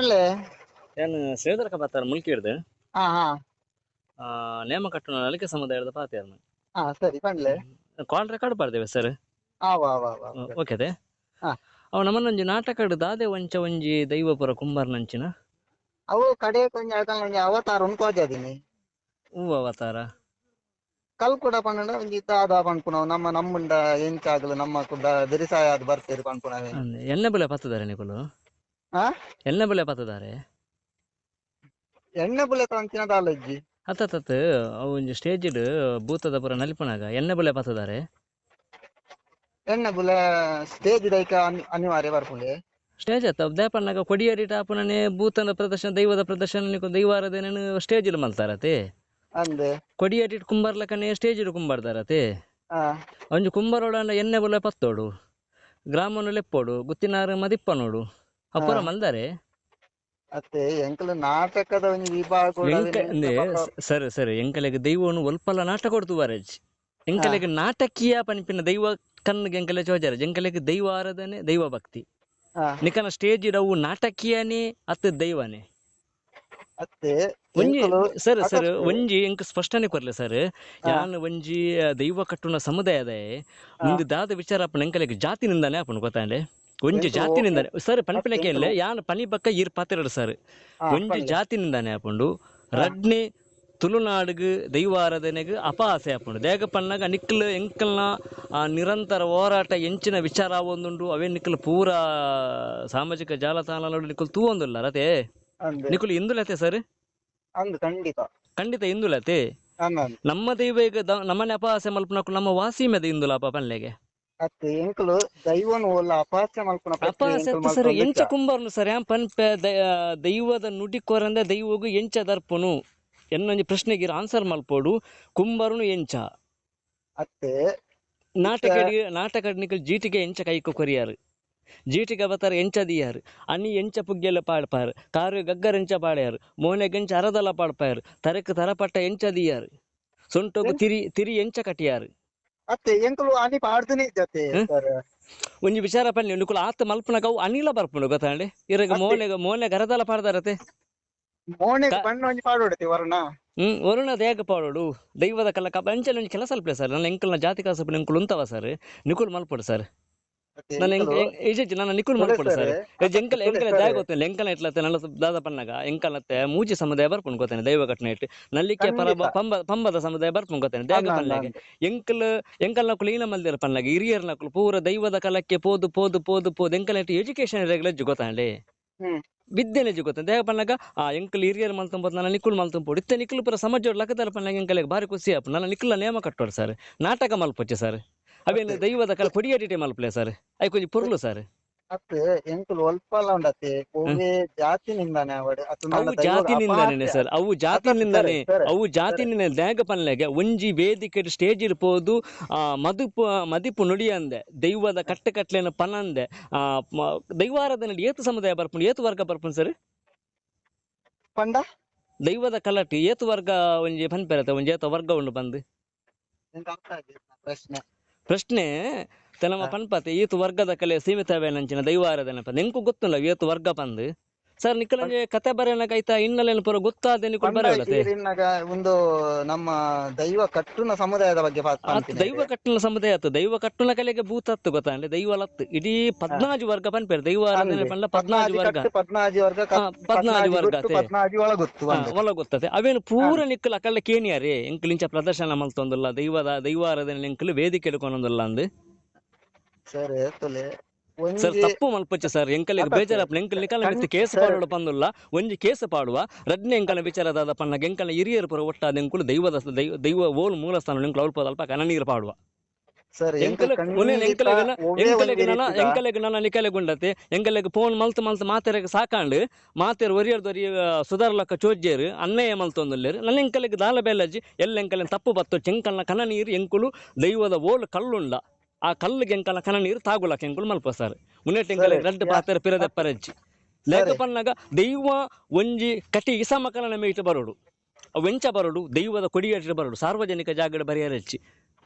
ಪಳ್ಳೆ ಏನು ಶ್ರೀಧರ ಕಬಾತಾರ ಮುಲ್ಕಿಡ್ದು ಹಾ ಹಾ. ನೇಮ ಕಟ್ಟು ನಲಿಕೆ ಸಮುದಾಯದ ಪಾತಿಯರ್ನ ಹಾ ಸರಿ ಪಂಡ್ಲೆ ಕಾಲ್ ರೆಕಾರ್ಡ್ ಬರ್ದೇವೆ ಸರ್ ಆವ ಆವ ಆವ ಓಕೆ ಅದೇ. ಅವ ನಮ್ಮನ್ನೊಂಜಿ ನಾಟಕ ದಾದೆ ವಂಚ ಒಂಜಿ ದೈವಪುರ ಕುಂಬಾರ್ನಂಚಿನ ಅವು ಕಡೆ ಕೊಂಜ ಒಂಜಿ ಅವತಾರ ಉಂಟೋಜದಿನಿ ಹೂ ಅವತಾರ? ಕಲ್ ಕೂಡ ಪಂಡ ಒಂಜಿ ದಾದ ಪನ್ಪುನವು ನಮ್ಮ ನಮ್ಮುಂಡ ಎಂಚಾಗಲು ನಮ್ಮ ಕುಡ್ಡ ಬಿರಿಸಾಯ ಅದು ಬರ್ತೀರಿ ಪನ್ಪುನವೆ ಅಂದೆ ಎಣ್ಣೆ ಬೆಲೆ ಪತ್ತದಾರೆ ನಿಕುಲು? ಎಣ್ಣೆ ಬೆಲೆ ಪತ್ತದಾರೆ ಎಣ್ಣೆ ಬುಲೆ ತಂಚಿನ ದಾಲಜ್ಜಿ ಹತ್ತತ್ತ ಅವು ಒಂಜಿ ಸ್ಟೇಜ್ ಭೂತದ ಪುರ ನಲಿಪನಾಗ ಎಣ್ಣೆ ಬೆಲೆ ಪತ್ತದಾರೆ ಎಣ್ಣೆ ಬುಲೆ ಸ್ಟೇಜ್ ದೈಕ ಅನಿ- ಅನಿವಾರ್ಯ ಬರ್ಪುಂಡೆ. ಸ್ಟೇಜ್ ಅತ್ತ ದೇಪಣ್ಣಾಗ ಕೊಡಿಯರಿ ಟಾಪುನನೆ ಭೂತನ ಪ್ರದರ್ಶನ ದೈವದ ಪ್ರದರ್ಶನ ದೈವಾರದ ದೈವಾರದೇನೇನು ಸ್ಟೇಜ್ ಮಲ್ತಾರತೆ ಅಂದೆ. ಕೊಡಿಯರಿ ಕುಂಬರ್ಲಕನೆ ಸ್ಟೇಜ್ ಕುಂಬಾರ್ದಾರತೆ? ಹಾ ಒಂಜಿ ಕುಂಬರೋಡ ಎಣ್ಣೆ ಬುಲೆ ಪತ್ತೋಡು ಗ್ರಾಮನು ಲೆಪ್ಪೋಡು ಮದಿಪ್ಪ ಮದಿಪ್ಪನೋಡು. ಅಪುರ. ಮಲ್ದಾರೆ. ಅತ್ತೆ ಎಂಕಲ ನಾಟಕದ ಒಂಜಿ ವಿಭಾಗ ಸರಿ ಸರಿ. ಎಂಕಲೆಗ್ ದೈವನು ಒಲ್ಪಲ ನಾಟಕ ಕೊಡ್ತು ವಾರಜ್. ಎಂಕಲೆಗ್ ನಾಟಕೀಯ ಪನಿಪಿನ ದೈವ ಕಣ್ಣಿಗೆ ಎಂಕಲೆ ಚೋಜಾರ. ಎಂಕಲೆಗ್ ದೈವ ಆರಾಧನೆ ದೈವ ಭಕ್ತಿ. ನಿಕನ ಸ್ಟೇಜ್ ಇಡವು ನಾಟಕೀಯನೇ ಅತ್ತ ದೈವನೇ. ಅತ್ತೆ ಒಂಜಿ ಸರ್ ಸರ್. ಒಂಜಿ ಎಂಕ್ ಸ್ಪಷ್ಟನೆ ಕೊರ್ಲೆ ಸರ್. ಯಾನ್ ಒಂಜಿ ದೈವ ಕಟ್ಟುನ ಸಮುದಾಯದ ಮುಂದೆ ದಾದ ವಿಚಾರ ಅಪ್ಪನ ಎಂಕಲೆಗ್ ಜಾತಿ ನಿಂದಾನೆ ಅಪ್ಪನ ಗೊತ್ತಾಂಡೆ ಒಂಜಿ ಎಂಕ್ ಜಾತಿ ಓಕೆ. ನಿಂದಾನೆ ಸರ್ ಇಲ್ಲ ಯಾನ್ ಪನಿ ಬಕ್ಕ ಈರ್ ಪಾತಿರಡು ಸರ್. ಒಂಜಿ ಪಳ್ಳೆ. ಜಾತಿ ನಿಂದಾನೆ ಆಪುಂಡು ರಡ್ನೆ ತುಳುನಾಡುಗ್ ದೈವ ಅಪಾಸೆ ಅಪಹಾಸೆ ಆಪುಂಡು ದೇಗ ಪನ್ನಗ ನಿಕ್ಕಲ್ ಎಂಕಲ್ನ ಆ ನಿರಂತರ ಹೋರಾಟ ಎಂಚಿನ ವಿಚಾರ ಆವೊಂದುಂಡು ಅವೇ ನಿಕ್ಕಲ್ ಪೂರ ಸಾಮಾಜಿಕ ಜಾಲತಾಣಗಳು ನಿಕ್ಕಲ್ ತೂವೊಂದುಲ್ಲ ರತೆ ನಿಕ್ಕಲು ಇಂದುಲತೆ ಸರ್? ಖಂಡಿತ. ಖಂಡಿತ ಇಂದುಲತೆ ನಮ್ಮ ದೈವ ಈಗ ನಮ್ಮನೆ ಅಪಹಾಸ್ಯ ಮಲ್ಪನಕ್ಕು ನಮ್ಮ ವಾಸಿ ಮೇಲೆ ಇಂದುಲ ಅಪ ಪನ್ಲೆಗೆ. ಅತ್ತೆ ಎಂಕಲು ದೈವನು ಒಲ್ಲ ಮಲ್ಪುನ ಅಪಹಾಸ್ಯ ಸರ್ ಮಲ್ಪೊಂದು ಎಂಚ. ಕುಂಬಾರ್ನು ಸರ್ ಯಾನ್ ಪನ್ಪೆ ದೈವದ ನುಡಿ ಕೊರಂದೆ ದೈವಗು ಎಂಚ ದರ್ಪನು. ಎನ್ನೊಂಜಿ ಪ್ರಶ್ನೆಗೆ ಆನ್ಸರ್ ಮಲ್ಪೋಡು. ಕುಂಬಾರನು ಎಂಚ. ಅತ್ತೆ ನಾಟಕ ನಾಟಕ ಜೀಟಿಗೆ ಎಂಚ ಕೈಕೊ ಕೊರಿಯಾರು. ಜೀಟಿಗೆ ಅವತಾರ ಎಂಚ ದಿಯಾರು. ಅನಿ ಎಂಚ ಪುಗ್ಗೆಲ್ಲ ಪಾಡ್ಪಾರು. ಕಾರು ಗಗ್ಗರ್ ಎಂಚ ಪಾಡ್ಯಾರು. ಮೋನೆಗೆಂಚ ಅರದಲ ಪಾಡ್ಪಾರು. ತರಕ್ ತರಪಟ್ಟ ಎಂಚ ದಿಯಾರು. ಸೊಂಟೋಗು ತಿರಿ ತಿರಿ ಎಂಚ ಕಟಿಯಾರು. ಅತ್ತೆ ಎಂಕಲು ಅನಿ ಪಾಡ್ದನೆ ಜೊತೆ ಸರ್. ಒಂಜಿ ವಿಚಾರ ಪನ್ನಿ ನಿಕುಲ ಆತ ಮಲ್ಪನಗ ಅವು ಅನಿಲ ಬರ್ಪುಂಡು ಗೊತ್ತಾಂಡೆ ಇರಗ. ಮೋನೆಗ ಮೋನೆ ಗರದಲ ಪಾಡ್ದಾರತೆ ಮೋನೆ ಬಣ್ಣ ಒಂಜಿ ಪಾಡೋಡತಿ ವರುಣ. ಹ್ಮ್ ವರುಣ ದೇಗ ಪಾಡೋಡು. ದೈವದ ಕಲ್ಲ ಕಪ್ಪ ಅಂಚೆ ಕೆಲಸ ಅಲ್ಪಲೆ ಸರ್. ನನ್ನ ಎಂಕಲ್ನ ಜಾತಿ ಕಾಸಪ್ಪ ನಿಂಕುಲ್ ಉಂತವ ಸರ್. ನಿಕುಲ್ ಮಲ್ಪಡು ಸರ್. ಮಲ್ಪಡು ಸರ್ ಎಂಕಲ್ ಎಂಕಲ್ ದಾಯ ಎಂಕಲ್ ನನ್ನ ದಾದ ಪನ್ನಗ ಎಂಕಲತ್ತೆ ಮೂಜಿ ಸಮುದಾಯ ಬರ್ಕೊಂಡ್ಕೋತೇನೆ ಗೊತ್ತೇನೆ ದೈವ ಘಟನೆ ಇಟ್ಟು ನಲ್ಲಿಕೆ ಪರ. ಪಂಬ ಪಂಬದ ಸಮುದಾಯ ಬರ್ಕೊಂಡ್ಕೋತೇನೆ ದೇವ ಪನ್ಲೆಗೆ ಎಂಕಲ್ ಎಂಕಲ್ ನಕ್ಕು ಈನ ಮಲ್ದಿರ ಪನ್ಲಗೆ ಹಿರಿಯರ್ ನಕುಲು ಪೂರ ದೈವದ ಕಲಕ್ಕೆ ಪೋದು ಪೋದು ಪೋದು ಪೋದು. ಎಂಕಲ್ ಇಟ್ಟು ಎಜುಕೇಶನ್ ರೆಗ್ಯುಲರ್ ಗೊತ್ತಾಂಡೆ ಹ್ಮ್. ವಿದ್ಯೆನೆಜ್ಜು ಗೊತ್ತ ದೇಹ ಪನ್ನಗ ಆ ಎಂಕಲ್ ಹಿರಿಯರ್ ಮಲ್ತಂಬೋದು ನನ್ನ ನಿಕುಲ್ ಮಲ್ತಂಪೋಡು ಇತ್ತೆ ನಿಕುಲ್ ಪುರ ಸಮಾಜ ಲಕ್ಕದಲ್ಲ ಪನ್ನಗ ಎಂಕಲ್ ಬಾರಿ ಖುಷಿ ಆಪ್. ನನ್ನ ನಿಕುಲ ನೇಮ ಕಟ್ಟೋರು ಸರ್. ನಾಟಕ ಮಲ್ಪೊಚ್ಚೆ ಸರ್. ಅತ್ತೆ. ದೈವದ ಕಲ ಕೊಡಿಯಡಿಟೆ ಮಲ್ಪಲೆ ಸರ್ ಐ ಕೊಂಚ ಪುರ್ಲು ಸರ್ ಅತ್ತೆ ಎಂಕಲು ಒಲ್ಪಲ ಉಂಡತ್ತೆ. ಜಾತಿ ನಿಂದಾನೆ ಅವಡು. ಅದು ಅವು ಜಾತಿನಿಂದನೇ. ಸರ್ ಅವು ಜಾತಿನಿಂದನೇ ಅವು ಜಾತಿನಿಂದ ದ್ಯಾಗ ಪನ್ಲೆಗೆ ಒಂಜಿ ವೇದಿಕೆ ಸ್ಟೇಜ್ ಇರ್ಬೋದು ಆ ಮದುಪು ಮದಿಪು ನುಡಿಯಂದೆ ದೈವದ ಕಟ್ಟೆ ಕಟ್ಲೆನ ಪನಂದೆ ಮ- ದೈವಾರಾಧನೆ ಏತು ಸಮುದಾಯ ಬರ್ಪುಂಡು ಏತು ವರ್ಗ ಬರ್ಪುಂಡು ಸರ್ ಪಂಡ? ದೈವದ ಕಲಟಿ ಏತು ವರ್ಗ ಒಂಜಿ ಪನ್ಪೆರತೆ ಒಂಜಿ ಏತ ವರ್ಗ ಉಂಡು ಬಂದು? ಪ್ರಶ್ನೆ? ಪ್ರಶ್ನೆ ತಲಮ. ಪನ್ಪತೆ ಈತು ವರ್ಗದ ಕಲೆ ಸೀಮಿತವೇನಂಚಿನ ದೈವಾರಾಧನೆ ಪಂದ್ ಎಂಕು ಗೊತ್ತಿಲ್ಲ ಇವತ್ತು ವರ್ಗ ಪಂದ್ ಸರ್ ನಿಕ್ಕಲಂಜೆ ಕತೆ ಬರೆನಕ ಐತ ಹಿನ್ನೆಲೆನ ಪೂರ ಗೊತ್ತಾದ ಬರೆಯಲತೆ ಈರಿನಾಗ ಒಂದು ನಮ್ಮ ದೈವ ಕಟ್ಟುನ ಸಮುದಾಯದ ಬಗ್ಗೆ ಆತ್ ದೈವ ಕಟ್ಟುನ ಸಮುದಾಯ ಆತು. ದೈವ ಕಟ್ಟುನ ಕಲೆಗೆ ಭೂತ ಹತ್ತು ಗೊತ್ತಾ? ಅಂದ್ರೆ ದೈವ ಲತ್ತು ಇಡೀ ಪದ್ನಾಜು ವರ್ಗ ಪನ್ಪೇರು ದೈವ ಪದ್ನಾಜು ವರ್ಗ. ಪದ್ನಾಜಿ ವರ್ಗ ಪದ್ನಾಜು ವರ್ಗ. ಪದ್ನಾಜಿ ಒಳಗೊತ್ತು ಅವೇನು ಪೂರ ನಿಕ್ಕಲು ಅಕಲ್ಲ ಕೇನಿಯಾರಿ ಎಂಕಲಿಂಚ ಪ್ರದರ್ಶನ ಮಲ್ತೊಂದುಲ್ಲ ದೈವದ ದೈವಾರಾಧನೆ ಎಂಕಲು ವೇದಿಕೆ ಎಡ್ಕೊಂಡೊಂದುಲ್ಲ ಅಂದು. ಸರಿ ತೊಲೆ ಸರ್ ತಪ್ಪು ಮಲ್ಪಚ್ಚ ಸರ್. ಎಂಕಲ್. ಬೇಜಾರಪ್ಪ ಎಂಕಲ್ ನಿಕಲ ಕೇಸ್ ಸರ್. ಪಂದುಲ್ಲ. ಒಂಜಿ ಕೇಸ್ ಪಾಡುವ. ರಡ್ನೆ ಎಂಕಲ ವಿಚಾರದಾದ ಪನ್ನ ಎಂಕಲ ಹಿರಿಯರು ಪುರ ಒಟ್ಟಾದ ಎಂಕುಲು ದೈವದ ದೈವ ದೈವ ಓಲ್ ಮೂಲಸ್ಥಾನ ಎಂಕಲು ಅಲ್ಪ ಅಲ್ಪ ಕನನೀರು ಪಾಡುವ. ನಿಕಲೆಗುಂಡತೆ ಎಂಕಲೆಗೆ ಫೋನ್ ಮಲ್ತ ಮಲ್ತು ಮಾತೆರೆಗೆ ಸಾಕಾಂಡು. ಮಾತೆರು ಒರಿಯರ್ದೊರಿ ಸುಧಾರ್ಲಕ್ಕ ಚೋಜ್ಜೇರು ಅನ್ನಯ್ಯ ಮಲ್ತೊಂದುಲ್ಲೇರು ನನ್ನ ಎಂಕಲೆಗ್ ದಾಲ ಬೇಲಜ್ಜಿ ಎಲ್ಲ ಎಂಕಲೆ ತಪ್ಪು ಬತ್ತು ಚೆಂಕಲ್ನ ಕನ ನೀರು ಎಂಕುಲು ದೈವದ ಓಲ್ ಕಲ್ಲುಂಡ ಆ ಕಲ್ಲಿಗೆ ಎಂಕಲ ಕನ ನೀರು ತಾಗುಲ ಎಂಕುಲು ಮಲ್ಪ ಸರ್. ಮುನ್ನೆಟ್ ಎಂಕಲೆ ಸರಿ. ರಡ್ಡು ಪಾತೆರ ಪಿರದ ಪರಜ್ಜಿ. ಲೇಖ ಪನ್ನಗ ದೈವ ಒಂಜಿ ಕಟಿ ಇಸಮಕಲನ ಮೇಯ್ತು ಬರೋಡು. ಅವು ವೆಂಚ ಬರೋಡು ದೈವದ ಕೊಡಿಯೇಟ ಬರೋಡು ಸಾರ್ವಜನಿಕ ಜಾಗಡ ಬರೆಯರಚ್ಚಿ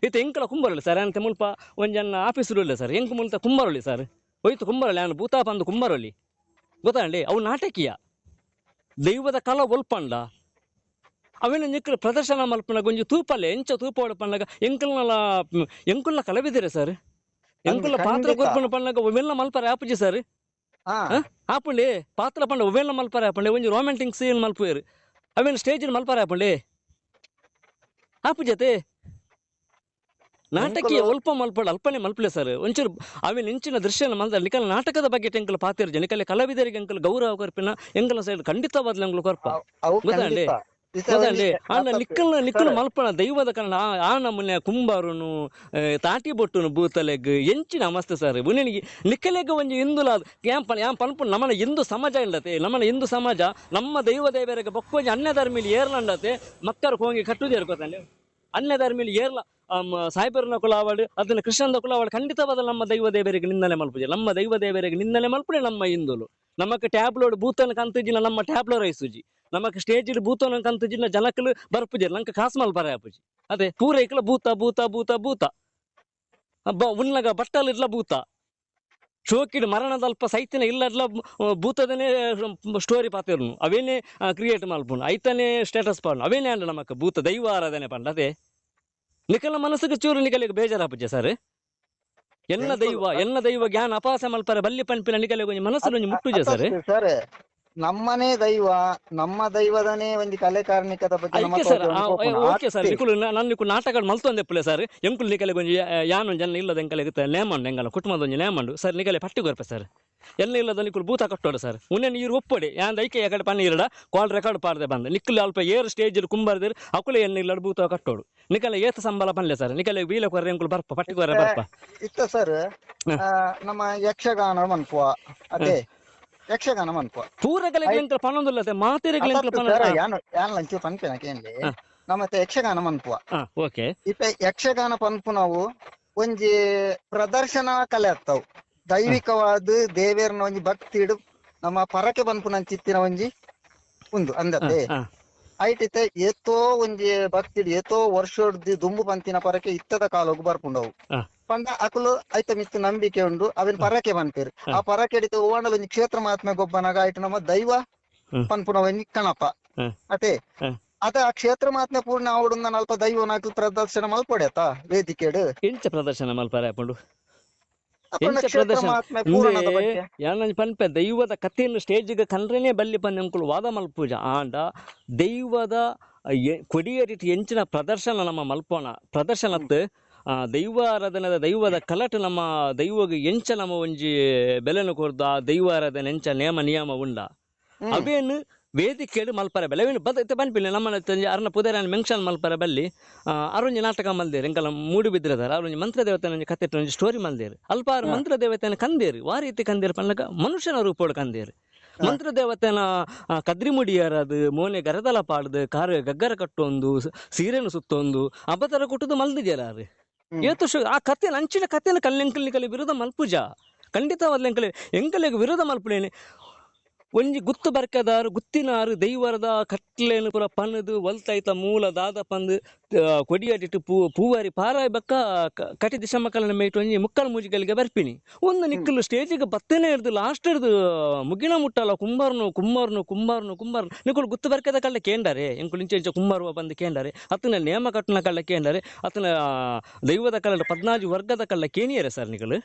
ಇತ್ತು ಎಂಕಲ ಕುಂಬರಳ್ಳಿ ಸರ್ ಅಂತ ಮುಲ್ಪ ಒಂಜನ್ನ ಆಫೀಸ್ ಇಲ್ಲ ಸರ್ ಎಂಕು ಮುಲ್ತ ಕುಂಬರಳ್ಳಿ ಸರ್. ಹೋಯ್ತು ಕುಂಬರಳ್ಳಿ ಅವನು ಭೂತಾ ಬಂದು ಗೊತ್ತಾ ಗೊತ್ತಾಂಡಿ ಅವು ನಾಟಕೀಯ. ದೈವದ ಕಲ ಒಲ್ಪಂಡ. ಅವೇನು ನಿಕ್ಕಲು ಪ್ರದರ್ಶನ ಮಲ್ಪನ ಒಂಜಿ ತೂಪಲ್ಲ ಎಂಚ ತೂಪ ಪನ್ನಗ ಎಂಕಲ್ನಲ ಎಂಕುಲ್ನ ಕಲವಿದಿರೆ ಸರ್? ಎಂಕುಲ್ಲ ಪಾತ್ರ. ಕೊರ್ಪನ ಪನ್ನಗ ಒವೆಲ್ಲ ಮಲ್ಪರೆ ಆಪುಜಿ ಸರ್? ಆಪುಂಡೆ ಪಾತ್ರ ಪಂಡ ಒವೆಲ್ಲ ಮಲ್ಪರೆ ಆಪುಂಡೆ ಒಂಜಿ ರೊಮ್ಯಾಂಟಿಕ್ ಸೀನ್ ಮಲ್ಪುವೆರು. ಅವೇನು ಸ್ಟೇಜಿನ ಮಲ್ಪರೆ ಆಪುಂಡೆ? ಆಪುಜತೆ? ನಾಟಕೀಯ ಅಲ್ಪ ಒಲ್ಪ ಮಲ್ಪಡ ಅಲ್ಪನೆ ಮಲ್ಪಲೆ ಸರ್. ಒಂಚೂರು ಅವೇನು ಇಂಚಿನ ದೃಶ್ಯನ ಮಲ್ದ ನಿಕಲ್ ನಾಟಕದ ಬಗ್ಗೆ ಎಂಕಲ್ ಪಾತಿರ್ಜ ನಿಕಲ್ ಕಲಾವಿದರಿಗೆ ಎಂಕಲ್ ಗೌರವ ಕೊರ್ಪಿನ ಎಂಕಲ ಸೈಡ್ ಖಂಡಿತವಾದ್ಲ ಎಂಕಲ್ ಕೊರ್ಪ. ಗೊತ್ತಾಂಡಿ? ಖಂಡಿತ ಆನ ನಿಕ್ಕಲ್ನ. ನಿಕ್ಕಲ್ ನಿಕ್ಕಲ್ ಮಲ್ಪನ ದೈವದ ಕಾರಣ ಆ- ನಮ್ಮನೆ ಕುಂಬಾರನು ತಾಟಿ ಬೊಟ್ಟುನು ಭೂತಲೆಗ್ ಎಂಚಿನ ಮಸ್ತ್ ಸರ್. ಉನ್ನಿಗೆ ನಿಕ್ಕಲೆಗ್ ಒಂಜಿ ಇಂದುಲ ಯಾನ್ ಪನ್ ಯಾನ್ ಪನ್ಪುನ್ ನಮ್ಮನ ಹಿಂದೂ ಸಮಾಜ ಇಲ್ಲತೆ ನಮ್ಮನ ಹಿಂದೂ ಸಮಾಜ ನಮ್ಮ ದೈವ ದೇವರಿಗೆ ಬಕ್ಕೊಂಜಿ ಅನ್ಯ ಧರ್ಮಿಲಿ ಏರ್ಲಂಡತೆ ಮಕ್ಕರ್ ಹೋಗಿ ಕಟ್ಟುದೇ ಗೊತ್ತಾಂಡಿ ಅನ್ಯ ಮೇಲೆ ಏರ್ಲ ಸಾಯ್ಬರ್ನ ಕುಲಾವಡು ಅದನ್ನ ಕೃಷ್ಣನ ಕುಲಾವಡು ಖಂಡಿತವಾದ ನಮ್ಮ ದೈವ ದೇವರಿಗೆ ನಿಂದನೆ ಮಲ್ಪುಜೆ. ನಮ್ಮ ದೈವ ದೇವರಿಗೆ ನಿಂದನೆ ಮಲ್ಪುಡೆ ನಮ್ಮ ಹಿಂದುಲು. ನಮಕ್ ಟ್ಯಾಬ್ಲೋಡ್ ಭೂತನ ಕಂತಜಿನ ನಮ್ಮ ಟ್ಯಾಬ್ಲೋ ರೈಸುಜಿ. ನಮಕ್ ಸ್ಟೇಜ್ ಭೂತನ ಕಂತಜಿನ ಜನಕಲು ಬರ್ಪುಜೆ. ನಂಕ ಕಾಸ್ ಮಲ್ಪರೆ ಆಪುಜಿ ಅದೇ ಪೂರೈಕಲ ಭೂತ ಭೂತ ಭೂತ ಭೂತ. ಉನ್ನಗ ಬಟ್ಟಲ್ ಇರ್ಲ ಭೂತ. ಶೋಕಿಡ್ ಮರಣದಲ್ಪ ಸೈತಿನ ಇಲ್ಲದ್ಲ ಭೂತದನೇ ಸ್ಟೋರಿ ಪಾತಿರ್ನು. ಅವೇನೇ ಕ್ರಿಯೇಟ್ ಮಲ್ಪುನು ಐತನೇ ಸ್ಟೇಟಸ್ ಪಾಡ್ನು. ಅವೇನೇ ಅಂಡ ನಮಕ್ ಭೂತ ದೈವ ಆರಾಧನೆ ಪಂಡ ಅದೇ ನಿಕಲ ಮನಸ್ಸಿಗೆ ಚೂರು ನಿಖಲಿಗೆ ಬೇಜಾರಾಪುಜ ಸರ್ ಎನ್ನ ದೈವ ಎನ್ನ ದೈವ ಜ್ಞಾನ ಅಪಾಸ ಮಲ್ಪರೆ ಬಲ್ಲಿ ಪಂಪಿನ ನಿಖಲಿಗೆ ಒಂಜಿ ಮನಸ್ಸು ಒಂಜಿ ಮುಟ್ಟುಜ ಸರ್ ಸರ್ ನಮ್ಮನೇ ದೈವ ನಮ್ಮ ದೈವದನೇ ಒಂದು ಕಲೆ ಕಾರ್ಣಿಕದ ಬಗ್ಗೆ ಸರ್ ಓಕೆ ಸರ್ ನಿಕುಲು ನನ್ನ ನಿಕು ನಾಟಕ ಮಲ್ತೊಂದೆ ಪುಲೆ ಸರ್ ಎಂಕುಲು ನಿಕಲೆ ಗೊಂಜಿ ಯಾನು ಜನ ಇಲ್ಲದ ಎಂಕಲೆ ನೇಮಂಡು ಎಂಗಲ ಕುಟುಂಬದ ಒಂಜಿ ನೇಮಂಡು ಸರ್ ನಿಕಲೆ ಪಟ್ಟಿ ಗೊರ್ಪೆ ಸರ್ ಎಲ್ಲ ಇಲ್ಲದ ನಿಕುಲು ಭೂತ ಕಟ್ಟೋಡು ಸರ್. ಉನ್ನೆ ನೀರು ಒಪ್ಪಡಿ. ಯಾಂದ ಐಕೆ ಯಾಕಡೆ ಪನ್ನ ಇರಡ ಕಾಲ್ ರೆಕಾರ್ಡ್ ಪಾಡ್ದೆ ಬಂದ. ನಿಕ್ಕಲು ಅಲ್ಪ ಏರ್ ಸ್ಟೇಜ್ ಕುಂಬರ್ದಿರ್ ಅಕುಲೆ ಎಲ್ಲ ಇಲ್ಲದ ಭೂತ ಕಟ್ಟೋಡು. ನಿಕಲೆ ಏತ ಸಂಬಳ ಪನ್ಲೆ ಸರ್. ನಿಕಲೆ ವೀಲ ಕೊರ್ರೆ ಎಂಕುಲು ಬರ್ಪ ಪಟ್ಟಿ ಕೊರ್ರೆ ಬರ್ಪ. ಇತ್ತ ಸರ್. ನಮ್ಮ ಯಕ್ಷಗಾನ ಮನ್ಪುವ. ಅದೇ ಯಕ್ಷಗಾನ ಮನ್ಪುವ. ಪೂರಗಳಿಗೆ ಎಂಕಲ್ ಪನ್ನೊಂದುಲ್ಲತೆ ಮಾತಿರಗಳಿಗೆ ಎಂಕಲ್ ಅತ್ತತ್ತು ಪನ್ನ ಸರ್. ಯಾನು ಯಾನ್ ಲಂಚು ಪನ್ಪೆನ ಕೇನ್ಲಿ ಹ. ನಮ್ಮತ್ತೆ ಯಕ್ಷಗಾನ ಮನ್ಪುವ. ಓಕೆ. ಇಪ್ಪ ಯಕ್ಷಗಾನ ಪನ್ಪು ನಾವು ಒಂಜಿ ಪ್ರದರ್ಶನ ಕಲೆ ಆಗ್ತಾವು ದೈವಿಕವಾದ ದೇವೇರ್ನ ಒಂಜಿ ಭಕ್ತಿ ಇಡು ನಮ್ಮ ಪರಕೆ ಪನ್ಪು ಚಿತ್ತಿನ ಒಂಜಿ ಉಂದು ಅಂದತೆ ಐಟಿತೆ ಏತೋ ಒಂಜಿ ಭಕ್ತಿ ಏತೋ ವರ್ಷೋಡ್ದು ದುಂಬು ಪಂತಿನ ಪರಕೆ ಇತ್ತದ ಕಾಲೋಗು ಬರ್ಪುಂಡವು. ಪಂಡ ಅಕುಲು ಐತ ಮಿತ್ತು ನಂಬಿಕೆ ಉಂಡು ಅವಿನ ಪರಕೆ ಪನ್ಪೇರು ಆ ಪರಕೆ ಹಿಡಿತು ಓಣ ಒಂಜಿ ಕ್ಷೇತ್ರ ಮಹಾತ್ಮೆ ಗೊಬ್ಬನಾಗ ಆಯ್ತು ನಮ್ಮ ದೈವ. ಪನ್ಪುನ ಒಂಜಿ ಕಣಪ. ಅತೆ. ಅದ ಆ ಕ್ಷೇತ್ರ ಮಾತ್ನ ಪೂರ್ಣ ಆವಡುಂದ ಅಲ್ಪ ದೈವ ನಾಲ್ಕು ಪ್ರದರ್ಶನ ಮಲ್ಪೊಡೆತ ವೇದಿಕೆಡು ಇಂಚ ಪ್ರದರ್ಶನ ಮಲ್ಪರೆ ಹಾಕೊಂಡು ಪ್ರದರ್ಶನ? ಯಾನಂಜಿ ಪನ್ಪೆ ದೈವದ ಕಥೆಯನ್ನು ಸ್ಟೇಜಿಗೆ ಕಂಡ್ರೇನೆ ಬಲ್ಲಿ ಪಂದ್ ಅಂಕುಲು ವಾದ ಮಲ್ಪೂಜ. ಆಂಡ ದೈವದ ಕೊಡಿಯ ರೀತಿ ಎಂಚಿನ ಪ್ರದರ್ಶನ ನಮ್ಮ ಮಲ್ಪೋಣ. ಪ್ರದರ್ಶನತ್ ಆ ದೈವ ಆರಾಧನದ ದೈವದ ಕಲಟ ನಮ್ಮ ದೈವಗೆ ಎಂಚ ನಮ್ಮ ಒಂಜಿ ಬೆಲೆನು ಕೊರ್ದು ಆ ದೈವಾರಾಧನೆ ಎಂಚ ನೇಮ ನಿಯಮ ಉಂಡ. ಅವೇನು ವೇದಿಕೆಡು ಮಲ್ಪರೆ ಬೆಲೆ ಅವೇನು ಬದ ಪನ್ಪಿಲ್ಲ ನಮ್ಮ ಅರ್ನ ಪುದರ ಮೆನ್ಷನ್ ಮಲ್ಪರೆ ಬಲ್ಲಿ. ಅರುಂಜಿ ನಾಟಕ ಮಲ್ದೇರು ಎಂಕಲ ಮೂಡಿ ಬಿದ್ದಿರದಾರ. ಅರುಂಜಿ ಮಂತ್ರ ದೇವತೆನ ಕತೆ ಸ್ಟೋರಿ ಮಲ್ದೇರು. ಅಲ್ಪ ಆರು ಮಂತ್ರ ದೇವತೆನ ಕಂದೇರು. ವಾ ರೀತಿ ಕಂದೇರು ಪನ್ನಕ ಮನುಷ್ಯನ ರೂಪೋಡು ಕಂದೇರು. ಮಂತ್ರ ದೇವತೆನ ಕದ್ರಿಮುಡಿಯರದು ಕದ್ರಿ ಮುಡಿಯರದು ಮೋನೆ ಗರದಲ ಪಾಡ್ದು ಕಾರ ಗಗ್ಗರ ಕಟ್ಟೊಂದು ಸೀರೆನ ಸುತ್ತೊಂದು ಅಬತರ ಕೊಟ್ಟದು ಮಲ್ದಿದ್ಯಾರು ರೀ. ಏತು ಶು ಆ ಕತೆ ಅಂಚಿನ ಕತೆನ ಕಲ್ಲೆಂಕಲಿಕಲಿ ವಿರೋಧ ಮಲ್ಪುಜ. ಖಂಡಿತವಾದ ಎಂಕಲೆ ಎಂಕಲಿಗೆ ವಿರೋಧ ಮಲ್ಪುಳೇನೆ. ಒಂಜಿ ಗುತ್ತು ಬರ್ಕದಾರು, ಗುತ್ತಿನಾರು, ದೈವರದ ಕಟ್ಲೇನು ಪುರ ಪನ್ನದು ಒಲ್ತೈತ ಮೂಲ ದಾದ ಪಂದು ಕೊಡಿಯಟಿಟ್ಟು ಪೂ, ಪೂವಾರಿ ಪಾರಾಯ್ ಬಕ್ಕ ಕಟಿ ದಿಶಮಕಲನ ಮೇಯ್ತು ಒಂಜಿ ಮುಕ್ಕಲ್ ಮೂಜಿಗಳಿಗೆ ಬರ್ಪಿನಿ. ಒಂದು ನಿಕ್ಕಲು ಸ್ಟೇಜಿಗೆ ಬತ್ತನೇ ಇರ್ದು ಲಾಸ್ಟ್ ಇರ್ದು ಮುಗಿನ ಮುಟ್ಟಲ್ಲ, ಕುಂಬರ್ನು ಕುಂಬರ್ನು, ಕುಂಬಾರ್ನು ಕುಂಬಾರ್ನು. ನಿಕ್ಕಲು ಗುತ್ತು ಬರ್ಕದ ಕಳ್ಳ ಕೇಂದರೆ ಎಂಕುಲು ಇಂಚೆ ಇಂಚೆ ಕುಂಬಾರುವ ಬಂದು ಕೇಂದರೆ ಅತನ ನೇಮ ಕಟ್ಟನ ಕಳ್ಳ ಕೇಂಡಾರೆ ಅತನ ದೈವದ ಕಳ್ಳ, ಪದ್ನಾಜು ವರ್ಗದ ಕಳ್ಳ ಕೇನಿಯರೆ ಸರ್ ನಿಕಲು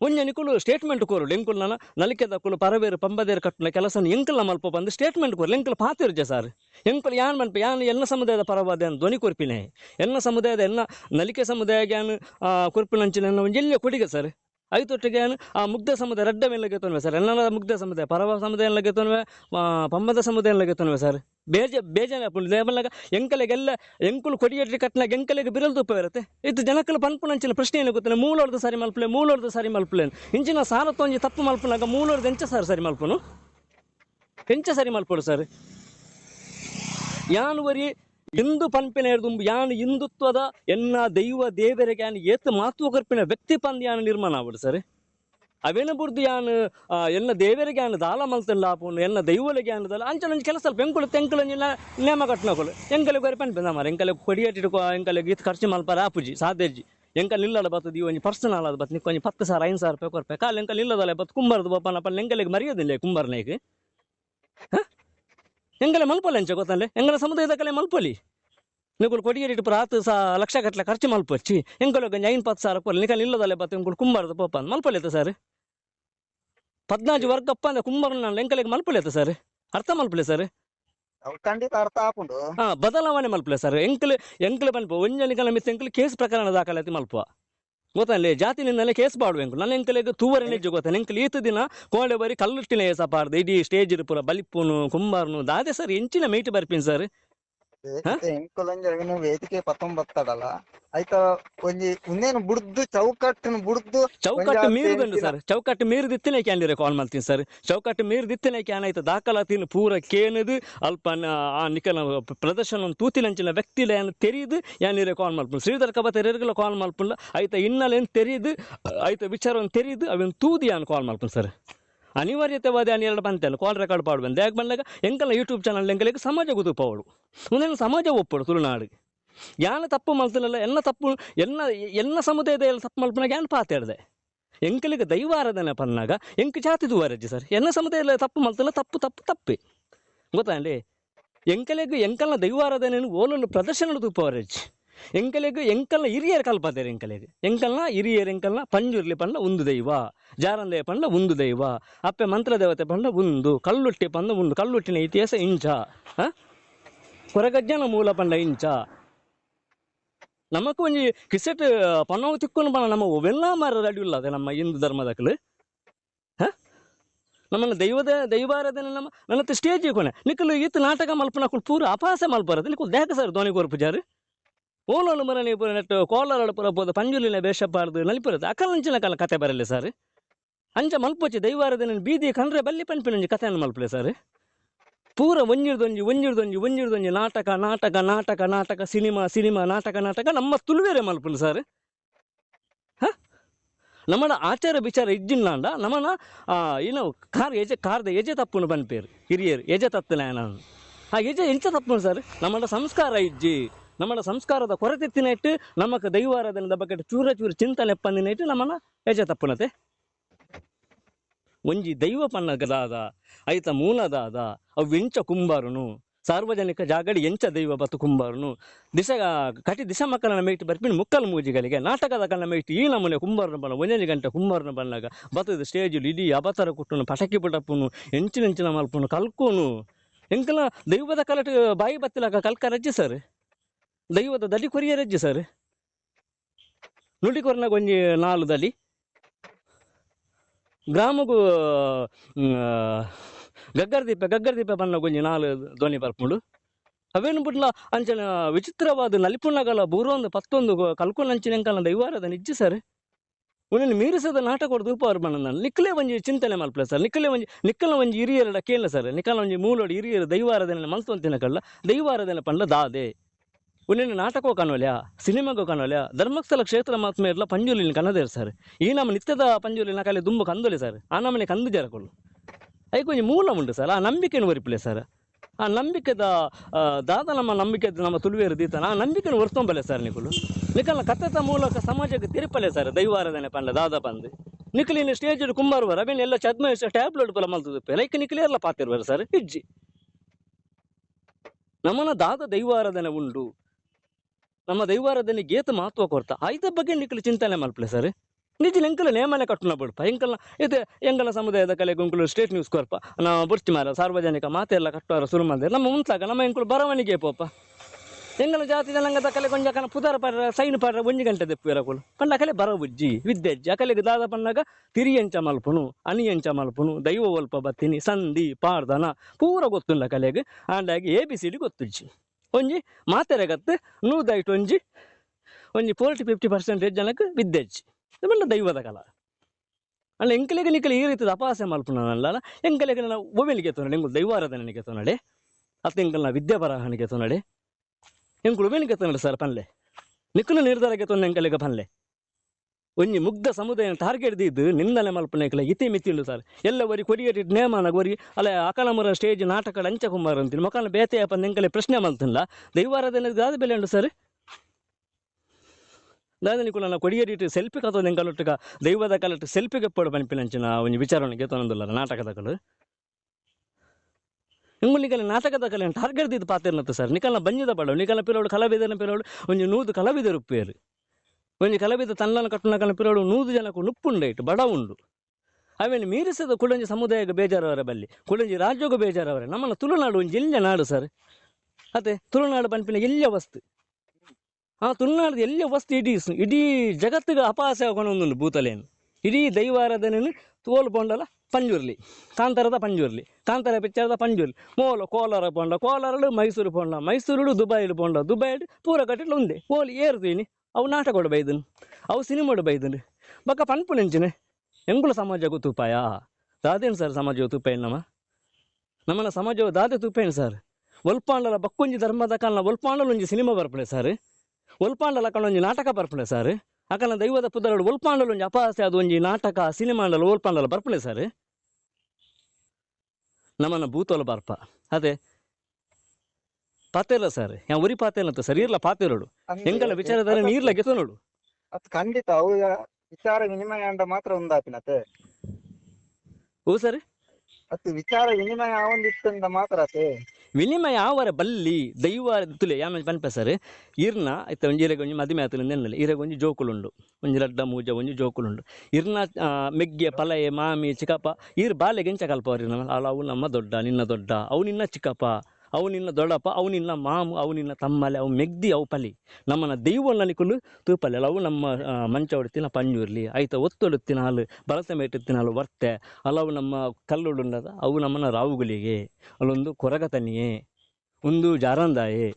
ಒಂಜ ನಿಕುಲು ಸ್ಟೇಟ್ಮೆಂಟ್ ಕೋರುಡು ಎಂಕುಲು ನನ್ನ ನಲಿಕೆದ ಕುಲು ಪರವೇರು, ಪಂಬದೇರು ಕಟ್ಟುನ ಕೆಲಸ ಎಂಕಲ್ನ ಮಲ್ಪ ಬಂದು ಸ್ಟೇಟ್ಮೆಂಟ್ ಕೋರು ಎಂಕಲ್ ಪಾತಿರ್ಜ ಸರ್. ಎಂಕುಲು ಯಾನ್ ಮನ್ಪ, ಯಾನ್ ಎನ್ನ ಸಮುದಾಯದ ಪರವಾದ ಧ್ವನಿ ಕೊರ್ಪಿನೇ? ಎನ್ನ ಸಮುದಾಯದ ಎನ್ನ ನಲಿಕೆ ಸಮುದಾಯ ಯಾನ್ ಕೊರ್ಪಿನಂಚಿನ ಒಂಜಿ ಎಲ್ಲಿಯ ಕೊಡಿಗೆ ಸರ್. ಐತೊಟ್ಟಿಗೆ ಆ, ಮುಗ್ಧ ಸಮುದಾಯ, ರಡ್ಡ ಮೇಲೆ ಗೆತ್ತೊನ್ವೆ ಸರ್? ಎಲ್ಲ ಮುಗ್ಧ ಸಮುದಾಯ, ಪರವ ಸಮುದಾಯ ಗೆತ್ತೊನ್ವೆ ಪಂಬದ ಸಮುದಾಯ ಗೆತ್ತೊನ್ವೆ ಸರ್? ಬೇಜ, ಬೇಜಾನೆ ಪುಂಡು ದೇವಲ್ಲಾಗ ಎಂಕಲೆಗೆಲ್ಲ ಎಂಕುಲು ಕೊಡಿಯಟ್ರಿ ಕಟ್ನಾಗ ಎಂಕಲೆಗೆ ಬಿರಲ್ ತುಪ್ಪ ಇರುತ್ತೆ. ಇದು ಜನಕ್ಕಲು ಪನ್ಪುನಂಚಿನ ಪ್ರಶ್ನೆ ಏನು ಗೊತ್ತಿಲ್ಲ ಮೂಲೊಡ್ದು ಸರಿ ಮಲ್ಪಲೆ ಮೂಲೊಡ್ದು ಸರಿ ಮಲ್ಪಲೆ ಇಂಚಿನ ಸಾಲ ತೊಂಜಿ ತಪ್ಪು ಮಲ್ಪನಾಗ ಮೂಲೊಡ್ದು ಎಂಚ ಸರ್ ಸರಿ ಮಲ್ಪನು? ಎಂಚ ಸರಿ ಮಲ್ಪಡು ಸರ್? ಯಾನು ಇಂದು ಪನ್ಪಿನ ಹಿಡಿದು ಯಾನ್ ಹಿಂದುತ್ವದ ಎನ್ನ ದೈವ ದೇವರಿಗೆ ಯಾನ್ ಏತ್ ಮಾತು ಕರ್ಪಿನ ವ್ಯಕ್ತಿ ಪಂದ್ ಯಾನ್ ನಿರ್ಮಾಣ ಆಗ್ಬಿಡು ಸರ್. ಅವೇನ ಬುರ್ದು ಯಾನ್ ಎನ್ನ ದೇವರಿಗೆ ಯಾನ್ ದಾಲ ಮಲ್ತಲ್ಲ ಆಪುಂಡು ಎನ್ನ ದೈವಲಿಗೆ ಯಾನು ಅಂಚಲ ಕೆಲಸ ಸ್ವಲ್ಪ ಎಂಕುಲು ತೆಂಕುಲು ನೇಮ ಕಟ್ನಕೊಳು ಎಂಕಲೆ ಗೊರೆ ಪನ್ಪೆ ಮಾರ ಎಂಕಲೆ ಕೊಡಿಯಟ್ಟಿಟ್ಟು ಎಂಕಲೆ ಗೀತ್ ಖರ್ಚು ಮಲ್ಪಾರ ಆಪುಜಿ ಸಾಧ್ಯಜಿ ಎಂಕಲ್ ನಿಲ್ಲಡ ಬತ್ತದ ಈ ಒಂಜಿ ಪರ್ಸನಲ್ ಆದ ಬತ್ ನಿ ಒಂಜಿ ಪತ್ತು ಸಾವಿರ ಐದು ಸಾವಿರ ರೂಪಾಯಿ ಕೊರ್ಪೆ ಕಾಲ್ ಎಂಕಲ್ ನಿಲ್ಲದಲ್ಲ ಬತ್ ಕುಂಬಾರದು ಬಪ್ಪನ, ಪಲ್ಲ ಎಂಕಲಿಗೆ ಮರೆಯೋದಿಲ್ಲ ಕುಂಬಾರನೇಗೆ? ಎಂಗಲೆ ಮಲ್ಪಲ್ಲ ಎಂಚ ಗೊತ್ತಲ್ಲ ಎಂಗಲ ಸಮುದಾಯದ ಕಲೆ ಮಲ್ಪಲಿ ನಿಗುಲು ಕೊಡಿಗೆ ಪುರ ಹತ್ತು ಸಾ ಲಕ್ಷ ಗಟ್ಟಲೆ ಖರ್ಚು ಮಲ್ಪಚ್ಚಿ ಎಂಕಲು ಗಂಜ ಐನ್ ಪತ್ತು ಸಾವಿರ ಕೊಲ್ಲ ನಿಕಲ್ ಇಲ್ಲದಲ್ಲೇ ಬತ್ತ ಎಂಕುಲು ಕುಂಬಾರದ ಪಪ್ಪ ಅಂತ ಮಲ್ಪಲೇತ ಸರ್? ಪದ್ನಾಜು ವರ್ಗಪ್ಪ ಅಂದ್ರೆ ಕುಂಬಾರನ ಎಂಕಲಿಗೆ ಮಲ್ಪಲೇತ ಸರ್? ಅರ್ಥ ಮಲ್ಪಲೆ ಸರ್? ಖಂಡಿತ ಅರ್ಥ ಆಪುಂಡು ಹಾ ಬದಲಾವಣೆ ಮಲ್ಪಲೆ ಸರ್. ಎಂಕಲ್ ಎಂಕಲ್ ಮಲ್ಪ ಒಂಜನಿಕಲ ಮಿಸ್ ಎಂಕಲ್ ಕೇಸ್ ಪ್ರಕರಣ ದಾಖಲಾತಿ ಮಲ್ಪ ಗೊತ್ತಲ್ಲೇ? ಜಾತಿ ನಿನ್ನಲ್ಲೇ ಕೇಸ್ ಎಂಕಲ್ ನನ್ನ ಎಂಕಲಿಗೆ ತೂವರೆ ನೆಜ್ಜು ಗೊತ್ತ ಎಂಕಲ್ ಈತ ದಿನ ಕೋಳೆ ಬರಿ ಕಲ್ಲುಟ್ಟಿನ ಏಸ ಇಡೀ ಸ್ಟೇಜ್ ಪೂರ ಬಲಿಪ್ಪುನು, ಕುಂಬಾರ್ನು, ದಾದೆ ಸರ್ ಎಂಚಿನ ಮೇಟ್ ಬರ್ಪಿನ್ ಸರ್. ಹಾ? ಎಂಕುಲಂಜ ವೇದಿಕೆ ಪತ್ತೊಂಬತ್ತಡಲ್ಲ ಆಯ್ತ ಒಂಜಿ ಉಂದೇನು ಬುಡ್ದು ಚೌಕಟ್ಟನ್ನು ಬುಡ್ದು ಚೌಕಟ್ಟು ಮೀರು ಮೀರಿದಂಡು ಸರ್ ಚೌಕಟ್ಟು ಮೀರಿದಿತ್ತನೇ ಕ್ಯಾಂಡಿರೆ ಕಾಲ್ ಮಾಡ್ತೀನಿ ಸರ್ ಚೌಕಟ್ಟು ಮೀರಿದಿತ್ತನೇ ಕ್ಯಾನ್ ಆಯ್ತು. ದಾಖಲಾತಿನ ಪೂರ ಕೇನದು ಅಲ್ಪ ಆ ನಿಕಲ ಪ್ರದರ್ಶನ ತೂತಿನಂಚಿನ ವ್ಯಕ್ತಿಲ ಏನು ತೆರೀದು ಯಾನಿರೆ ಕಾಲ್ ಮಲ್ಪುಂಡು ಶ್ರೀಧರ್ ಕಬತ ಎರಗಲ ಕಾಲ್ ಮಲ್ಪುಂಡ ಆಯ್ತ ಇನ್ನಲೇನು ತೆರೀದು ಆಯ್ತಾ ವಿಚಾರವನ್ನು ತೆರೀದು ಅವನ್ ತೂದಿ ಯಾನ್ ಕಾಲ್ ಮಲ್ಪುಂಡು ಸರ್ ಅನಿವಾರ್ಯತೆವಾದ ಅನ್ ಎರಡು ಬಂತಲ್ಲ ಕಾಲ್ ರೆಕಾರ್ಡ್ ಪಾಡು ಬಂದು. ಯಾಕೆ ಬಂದಾಗ? ಎಂಕಲ್ಲ ಯೂಟ್ಯೂಬ್ ಚಾನಲ್ ಎಂಕಲಿಗೆ ಸಮಾಜ ಗೊತ್ತುಪವಳು ಒಂದೇನು ಸಮಾಜ ಒಪ್ಪಡು ತುಳುನಾಡಿಗೆ. ಯಾನ ತಪ್ಪು ಮಲ್ತನಲ್ಲ ಎನ್ನ ತಪ್ಪು ಎನ್ನ ಎನ್ನ ಸಮುದಾಯದ ಎಲ್ಲ ತಪ್ಪು ಮಲ್ಪನಾಗ ಯಾನ್ ಪಾತಾಡ್ದೆ ಎಂಕಲಿಗೆ ದೈವಾರಾಧನೆ ಪನ್ನಾಗ, ಎಂಕ ಜಾತಿ ದುವಾರಜ್ಜಿ ಸರ್. ಎನ್ನ ಸಮುದಾಯದ ತಪ್ಪು ಮಲ್ತಲ್ಲ ತಪ್ಪು ತಪ್ಪು, ತಪ್ಪೆ. ಗೊತ್ತಾಂಡಿ ಎಂಕಲಿಗೆ ಎಂಕಲ್ನ ದೈವಾರಾಧನೆಯನ್ನು ಓಲನ್ನು ಪ್ರದರ್ಶನ ತೂಪವರಜ್ಜಿ ಎಂಕಲಿಗೆ ಎಂಕಲ್ನ ಹಿರಿಯರು ಕಲ್ಪತಾರೆ ಎಂಕಲೆಗ್. ಎಂಕಲ್ನ ಹಿರಿಯರ್ ಎಂಕಲ್ನ ಪಂಜುರ್ಲಿ ಪಂಡ ಒಂದು ದೈವ ಜಾರಂದೆ ಪಂಡ ಒಂದು ದೈವ, ಅಪ್ಪೆ ಮಂತ್ರ ದೇವತೆ ಪಂಡ ಒಂದು ಕಲ್ಲುಟ್ಟಿ ಪಂಡ ಒಂದು ಕಲ್ಲುಟ್ಟಿನ ಇತಿಹಾಸ ಇಂಚ? ಕೊರಗಜ್ಜನ ಮೂಲ ಪಂಡ ಇಂಚ. ನಮಕ್ ಒಂಜಿ ಕಿಸೆಟ್ ಪನ್ನವು ತಿಕ್ಕೊಂಡು ಬಣ ನಮ್ಮ ಒವೆಲ್ಲ ಮಾರ ರೆಡಿ ಅದೇ ನಮ್ಮ ಹಿಂದೂ ಧರ್ಮದಕ್ಕಲು ಹ? ನಮ್ಮನ್ನ ದೈವದ, ದೈವಾರಾಧನೆ ನಮ್ಮ ನನ್ನ ಸ್ಟೇಜ್ ಕೊನೆ. ನಿಕ್ಕಲು ಈತ ನಾಟಕ ಮಲ್ಪನ ಪೂರ ಅಪಾಸ ಮಲ್ಪರದು ನಿಕ್ಕಲು ದೇಹ ಸರ್ ಧೋನಿ ಕೋರ್ ಪೂಜಾರು ಓಲೋಲು ಮರ ನೀವು ಪೂರ ನೆಟ್ಟು ಕೋಲಾರ ಪೂರ ಪೋದು, ಪಂಜುಲಿನ ಬೇಷಪ್ಪಾರ್ದು ನಲಿಪುರದು ಅಕಲಂಚಿನ ಕಾಲ ಕತೆ ಬರಲಿ ಸರ್. ಅಂಚ ಮಲ್ಪೊಚ್ಚಿ ದೈವಾರದ ಬೀದಿ ಕಂಡ್ರೆ ಬಲ್ಲಿ ಪಂಪಿನ ಕಥೆಯನ್ನು ಮಲ್ಪಲೆ ಸರ್. ಪೂರ ಒಂಜಿರ್ದೊಂಜಿ ಒಂಜಿರ್ದೊಂಜಿ ಒಂಜಿರ್ದೊಂಜಿ ನಾಟಕ ನಾಟಕ ನಾಟಕ ನಾಟಕ, ಸಿನಿಮಾ ಸಿನಿಮಾ, ನಾಟಕ ನಾಟಕ ನಮ್ಮ ತುಳುವೇರೆ ಮಲ್ಪಲು ಸರ್. ಹ? ನಮ್ಮನ ಆಚಾರ ವಿಚಾರ ಇಜ್ಜಿನ್ನಾಂಡ ನಮ್ಮನ ಏನು ಕಾರ್ ಎಜೆ ಕಾರ್ದ ಎಜೆ ತಪ್ಪುನು ಬನ್ಪೇರು, ಹಿರಿಯರು ಎಜೆ ತತ್ತನ ನಾನು ಆ ಎಜೆ ಎಂಚ ತಪ್ಪುನು ಸರ್? ನಮ್ಮನ ಸಂಸ್ಕಾರ ಇಜ್ಜಿ. ನಮ್ಮನ ಸಂಸ್ಕಾರದ ಕೊರತೆ ತಿನ್ನಿಟ್ಟು ನಮಗೆ ದೈವಾರಾಧನದ ಬಗ್ಗೆ ಚೂರ ಚೂರು ಚಿಂತನೆ ಪಂದಿನಿಟ್ಟು ಇಟ್ಟು ನಮ್ಮನ ಎಜೆ ತಪ್ಪುನತೆ. ಒಂಜಿ ದೈವ ಪನ್ನಗದಾದ, ಐತ ಮೂಲದಾದ ಅವು ಎಂಚ ಕುಂಬಾರುನು. ಸಾರ್ವಜನಿಕ ಜಾಗಡಿ ಎಂಚ ದೈವ ಬತ್ತು ಕುಂಬಾರನು. ದಿಶ ಕಟಿ ದಿಶ ಮಕ್ಕಳನ್ನ ಮೇಟಿ ಬರ್ಪಿನ ಮುಕ್ಕಲ್ ಮೂಜಿಗಳಿಗೆ, ನಾಟಕದ ಕನ್ನ ಮೇಟಿ ಈ ನಮೂನೆ ಕುಂಬಾರನ ಬಣ್ಣ, ಒಂಜನೆ ಗಂಟೆ ಕುಂಬಾರನ ಬಣ್ಣಗ. ಬತ್ತದ ಸ್ಟೇಜ್ ಇಡೀ ಅಬತರ ಕುಟ್ಟುನು, ಪಟಕಿ ಪುಟಪ್ಪುನು, ಎಂಚಿನೆಂಚಿನ ಮಲ್ಪುನು, ಕಲ್ಕೋನು. ಎಂಕಲ ದೈವದ ಕಲಟ ಬಾಯಿ ಬತ್ತಿಲಾಗ ಕಲ್ಕ ರಜ್ಜಿ ಸರ್? ದೈವದ ದಲಿ ಕೊರಿಯ ರಜ್ಜಿ ಸರ್. ನುಡಿ ಕೊರ್ನಾಗ ಒಂಜಿ ನಾಲು ದಲಿ ಗ್ರಾಮಗೂ ಗಗ್ಗರ್ ದೀಪ ಗಗ್ಗರ್ ದೀಪ ಬಣ್ಣ ಗೊಂಜಿ ನಾಲು ಧ್ವನಿ ಬರ್ಪುಂಡು. ಅವೇನು ಬಿಡ್ಲ, ಅಂಚನ ವಿಚಿತ್ರವಾದ ನಲಿಪುಣ್ಣಗಲ ಬೂರೊಂದು ಪತ್ತೊಂದು ಕಲ್ಕೊಂಡು ಅಂಚಿನಂಕಲ್ನ ದೈವಾರದ ನಿಜ್ಜ ಸರ್. ಉನ್ನ ಮೀರಿಸದ ನಾಟಕ ಕೊಡ್ದು ಉಪವಾರ ಬಣ್ಣ ನಿಕ್ಕಲೇ ಒಂಜಿ ಚಿಂತನೆ ಮಲ್ಪಲೆ ಸರ್. ನಿಕ್ಕಲೇ ಒಂಜಿ ನಿಕ್ಕಲ ಒಂಜಿ ಹಿರಿಯರ ಕೇಳ ಸರ್. ನಿಕ್ಕಲ ಒಂಜಿ ಮೂಲೋಡಿ ಹಿರಿಯರು ದೈವಾರಾಧನೆ ಮಲ್ತೊಂತಿನ ಕಳ್ಳ ದೈವಾರಾಧನೆ ಪಂಡ ದಾದೆ. ಉನ್ನಿನ ನಾಟಕೋ ಕಾಣೋಲ್ಯಾ ಸಿನಿಮಾಗೂ ಕಾಣೋಲ್ಯಾ ಧರ್ಮಸ್ಥಳ ಕ್ಷೇತ್ರ ಮಾತ್ಮ ಇರಲ ಪಂಜುಲಿನ ಕನ್ನದೇರು ಸರ್ ಈ ನಮ್ಮ ನಿತ್ಯದ ಪಂಜುಲಿನ ಕಲೆ ದುಂಬ ಕಂದೊಲಿ ಸರ್ ಆ ನಮ್ಮನೆ ಕಂದು ಜರಕೊಳ್ಳು. ಐಕೊಂಜಿ ಮೂಲ ಉಂಟು ಸರ್ ಆ ನಂಬಿಕೆಯನ್ನು ಒರಿಪ್ಲೆ ಸರ್ ಆ ನಂಬಿಕೆದ ದಾದ ನಮ್ಮ ನಂಬಿಕೆ ನಮ್ಮ ತುಳುವೇರು ದೀತನ ಆ ನಂಬಿಕೆಯನ್ನು ಒರ್ತೊಂಬಲೆ ಸರ್ ನಿಕುಲು. ನಿಕಲ್ನ ಕಥೆತ ಮೂಲಕ ಸಮಾಜಕ್ಕೆ ತಿರುಪಲೆ ಸರ್ ದೈವಾರಾಧನೆ ಪಂಡ, ದಾದ ಬಂದು ನಿಖಲಿನ ಸ್ಟೇಜ್ ಕುಂಬಾರುವರ ಅವೇನು ಎಲ್ಲ ಚದ್ಮ ಟ್ಯಾಬ್ಲೆಟ್ ಬಲ ಮಲ್ತದಪ್ಪೆ ಲೈಕ್ ನಿಖಲಿ ಎಲ್ಲ ಪಾತಿರ್ವಾರ ಸರ್ ಇಜ್ಜಿ. ನಮ್ಮನ ದಾದ ದೈವಾರಾಧನೆ ಉಂಡು. ನಮ್ಮ ದೈವಾರಾಧನೆ ಗೀತ ಮಹತ್ವ ಕೊರ್ತ ಆಯ್ತ ಬಗ್ಗೆ ನಿಖಲು ಚಿಂತನೆ ಮಲ್ಪಲೆ ಸರ್. ನಿಜ ಎಂಕಲ ನೇಮನೆ ಕಟ್ಟುನ ಬಿಡ್ಪ. ಎಂಕಲ ಇದು ಎಂಕಲ ಸಮುದಾಯದ ಕಲೆ ಗುಂಕುಲು ಸ್ಟೇಟ್ ನ್ಯೂಸ್ ಕೊರ್ಪ ನಾವು ಬುರ್ಚಿ ಮಾರ, ಸಾರ್ವಜನಿಕ ಮಾತೆಲ್ಲ ಕಟ್ಟುವಾರ ಶುರು ಮಾಡಿದೆ. ನಮ್ಮ ಮುಂತಾಗ ನಮ್ಮ ಎಂಕುಲು ಬರವಣಿಗೆ ಪೋಪ. ಎಂಗಲ ಜಾತಿ ಜನಾಂಗದ ಕಲೆ ಕೊಂಜ ಕನ ಪುದಾರ ಪಡ್ರ, ಸೈನ್ ಪಡ್ರ, ಒಂಜಿ ಗಂಟೆ ದೆಪ್ಪು ಪಂಡ ಕಲೆ. ಬರವುಜ್ಜಿ ವಿದ್ಯಜ್ಜಿ. ಅಕಲೆಗೆ ದಾದ ಪಣ್ಣಾಗ ತಿರಿಯಂಚ ಮಲ್ಪುನು ಅನಿಯಂಚ ಮಲ್ಪುನು, ದೈವ ಒಲ್ಪ ಬತ್ತಿನಿ, ಸಂಧಿ ಪಾರ್ದನ ಪೂರ ಗೊತ್ತುಂಡ ಕಲೆಗೆ. ಆಂಡಾಗಿ ಎ ಬಿ ಸಿ ಡಿ ಗೊತ್ತುಜ್ಜಿ. ಒಂಜಿ ಮಾತೆರೆ ನೂ ದೈಟ್ ಒಂಜಿ ಒಂಜಿ ಫೋರ್ಟಿ ಫಿಫ್ಟಿ ಪರ್ಸೆಂಟೇಜ್ ಜನಕ್ಕೆ ವಿದ್ಯಜ್ಜಿ ಇದನ್ನ ದೈವದ ಕಲ. ಅಲ್ಲ, ಎಂಕಲೆಗೆ ನಿಕ್ಕಲೆ ಈ ರೀತಿಯ ಅಪಾಸೆ ಮಲ್ಪುನಲ್ಲ ಎಂಕಲೆಗೆ ನಾನು ಒಮ್ಮೆಲಿಗೆ ತೊನಡೆ ಎಂಗುಲು ದೈವಾರಾಧನೆಗೆ ತೊನಡೆ, ಅತ್ತ ಎಂಕಲ್ನ ವಿದ್ಯಾ ಬರಹಣಿಗೆ ತೊನಡೆ, ಎಂಕುಲು ಒಮ್ಮೆಲಿಗೆ ತೊನಡೆ ಸರ್ ಪನ್ಲೆ. ನಿಕ್ಕಲು ನಿರ್ಧಾರಕ್ಕೆ ತೊಂದ ಎಂಕಲೆಗೆ ಪನ್ಲೆ. ಒಂಜಿ ಮುಗ್ಧ ಸಮುದಾಯ ಟಾರ್ಗೆಟ್ ದಿದ್ದು ನಿಂದನೆ ಮಲ್ಪನೆಕಲ ಇತಿ ಮಿತಿಂಡು ಸರ್. ಎಲ್ಲ ವರಿ ಕೊಡಿಯಟಿ ನೇಮಾನ ವರಿ ಅಲ್ಲ ಅಕಲಮರ ಸ್ಟೇಜ್ ನಾಟಕ ಅಂಚ ಕುಮಾರ್ ಅಂತೀನಿ. ಮಕ್ಕಳ ಬೇತೆ ಅಪ್ಪ ಎಂಕಲೆ ಪ್ರಶ್ನೆ ಮಲ್ತಿಲ್ಲ ದೈವಾರಾಧನೆ ದಾದ ಬೆಲೆ ಉಂಟು ಸರ್? ದಾದ ನಿಕುಲನ ಕೊಡಿಯಡಿಟ್ಟು ಸೆಲ್ಫಿ ಕತ್ತೋದು ಎಂಕಲೊಟ್ಟಿಗ ದೈವದ ಕಲಟ್ಟು ಸೆಲ್ಫಿಗೆ ಎಪ್ಪಡು ಪನಿಪಿನಂಚಿನ ಒಂಜಿ ವಿಚಾರಣೆಗೆ ತೊಂದಿಲ್ಲ ನಾಟಕದ ಕಲು. ಇಂಗುಲಿಗಲ ನಾಟಕದ ಕಲೆ ಟಾರ್ಗೆಟ್ ದಿದ್ದು ಪಾತ್ರ ಸರ್. ನಿಕಲ್ನ ಬಂಜದ ಬಡವು, ನಿಕಲ್ನ ಪಿರೋಡು ಕಲಾವಿದನ ಪಿರೋಡು ಒಂಜಿ ನೂದು ಕಲಾವಿದರು ಉಪ್ಪೇರು ಒಂಜಿ ಕಲಬಿದ ತನ್ನನ ಕಟ್ಟುನಕನ ಪಿರಡು ನೂದು ಜನಕ್ಕೂ ನುಪ್ಪುಂಡೈಟ್ ಬಡ ಉಂಡು ಅವೇನು ಮೀರಿಸದ ಕುಳಂಜಿ ಸಮುದಾಯಕ್ಕೆ ಬೇಜಾರವರ ಬಲ್ಲಿ ಕುಳಂಜಿ ರಾಜ್ಯಗೂ ಬೇಜಾರವರ ನಮ್ಮನ್ನ ತುಳುನಾಡು ಒಂದು ಎಲ್ಯ ನಾಡು ಸರ್ ಅದೇ ತುಳುನಾಡು ಪನ್ಪಿನ ಎಲ್ಯ ವಸ್ತು ಆ ತುಳುನಾಡು ಎಲ್ಯ ವಸ್ತು ಇಡೀ ಇಡೀ ಜಗತ್ತಿಗೆ ಅಪಹಾಸ ಆಗೊಂಡು ಭೂತಲೇನು ಇಡೀ ದೈವಾರಾಧನೆಯನ್ನು ತೋಲು ಪೊಂಡಲ ಪಂಜುರ್ಲಿ ಕಾಂತರದ ಪಂಜುರ್ಲಿ ಕಾಂತರ ಪಿಚ್ಚರದ ಪಂಜುರ್ಲಿ ಮೋಲ ಕೋಲಾರ ಪೊಂಡ ಕೋಲಾರಲು ಮೈಸೂರು ಪೊಂಡ ಮೈಸೂರುಡು ದುಬೈಲು ಪೊಂಡ ದುಬೈ ಪೂರ ಕಟ್ಟಿಲು ಒಂದೇ ಓಲಿ ಏರ್ತೀನಿ ಅವು ನಾಟಕಡು ಬೈದನು, ಅವು ಸಿನಿಮಾಡು ಬೈದನು. ಬಕ್ಕ ಪನ್ಪು ನೆಂಚಿನ ಎಂಗುಳ ಸಮಾಜಕ್ಕೂ ತೂಪಾಯ ದಾದೇನು ಸರ್ ಸಮಾಜವು ತೂಪಾಯಿ ನಮ್ಮ ನಮ್ಮನ ಸಮಾಜವು ದಾದೆ ತೂಪಾಯಿನ ಸರ್. ಒಲ್ಪಾಂಡಲ ಬಕ್ಕೊಂಜಿ ಧರ್ಮದ ಕಾಲನ ಒಲ್ಪಾಂಡಲ ಒಂಜಿ ಸಿನಿಮಾ ಬರ್ಪಡೆ ಸರ್. ಒಲ್ಪಾಂಡಲ ಕಾಲ ಒಂಜಿ ನಾಟಕ ಬರ್ಪಡೆ ಸರ್. ಅಕನ ದೈವದ ಪುದರಡು ಒಲ್ಪಾಂಡಲ ಒಂಜಿ ಅಪಹಾಸ್ಯ, ಅದು ಒಂಜಿ ನಾಟಕ, ಸಿನಿಮಾಂಡಲ ಒಲ್ಪಾಂಡಲ ಬರ್ಪಡೆ ಸರ್. ನಮ್ಮನ್ನ ಭೂತೋಲ ಬರ್ಪ. ಅದೇ ಪಾತೆಲ್ಲ ಸರ್. ಯಾವ ಉರಿ ಪಾತೆಲ್ಲ ಅಂತ. ಸರ್ ಇರ್ಲ ಪಾತೆ ನೋಡು. ಹೆಂಗಲ್ಲ ವಿಚಾರದಲ್ಲಿ ನೀರ್ಲ ಗೆತ ನೋಡು. ಅದ್ ಖಂಡಿತ ಅವು ವಿಚಾರ ವಿನಿಮಯ ಅಂಡ ಮಾತ್ರ ಒಂದಾಪಿನತೆ ಓ ಸರ್? ಅದು ವಿಚಾರ ವಿನಿಮಯ ಒಂದಿತ್ತಂದ ಮಾತ್ರ ಆತೆ ವಿನಿಮಯ ಆವರ ಬಲ್ಲಿ ದೈವ ತುಲೆ ಯಾಮ ಪನ್ಪ ಸರ್? ಇರ್ನ ಐತ ಒಂಜಿ ಇರಗ ಒಂಜಿ ಮದಿಮೆ ಆತನ ನೆನ್ನಲೆ ಇರಗ ಒಂಜಿ ಜೋಕುಲುಂಡು. ಒಂಜಿ ಲಡ್ಡ ಮೂಜ ಒಂಜಿ ಜೋಕುಲುಂಡು. ಇರ್ನ ಮೆಗ್ಗೆ ಪಲಯೆ ಮಾಮಿ ಚಿಕ್ಕಪ್ಪ ಇರ್ ಬಾಲೆಗೆ ಗೆಂಚ ಕಲ್ಪವ್ರಿ ನಮ್ಮ ಅಲ್ಲ ಅವು ನಮ್ಮ ದೊಡ್ಡ ನಿನ್ನ ದೊಡ್ಡ ಅವು ನಿನ್ನ ಚಿಕ್ಕಪ್ಪ. ಅವು ನಿನ್ನ ದೊಡ್ಡಪ್ಪ ಅವು ನಿನ್ನ ಮಾಮು ಅವು ನಿನ್ನ ತಮ್ಮಲೆ, ಅವು ಮೆಗ್ದಿ, ಅವು ಪಲಿ. ನಮ್ಮನ ದೈವನ್ನ ನಿಕುಲು ತೂಪಲೆ, ಅವು ನಮ್ಮ ಮಂಚ ಹೊಡ್ತಿನ ಪಂಜುರ್ಲಿ ಐತ ಒತ್ತೊಡು ಹಾಲು, ಬಳಸ ಮೇಟ್ ತಿನ್ನಲು ವರ್ತೆ ಅಲ್ಲವು ನಮ್ಮ ಕಲ್ಲುಡುಂಡದ, ಅವು ನಮ್ಮನ ರಾವುಗಳಿಗೆ, ಅಲ್ಲೊಂದು ಕೊರಗತನಿಯೇ, ಒಂದು ಜಾರಂದಾಯೆ.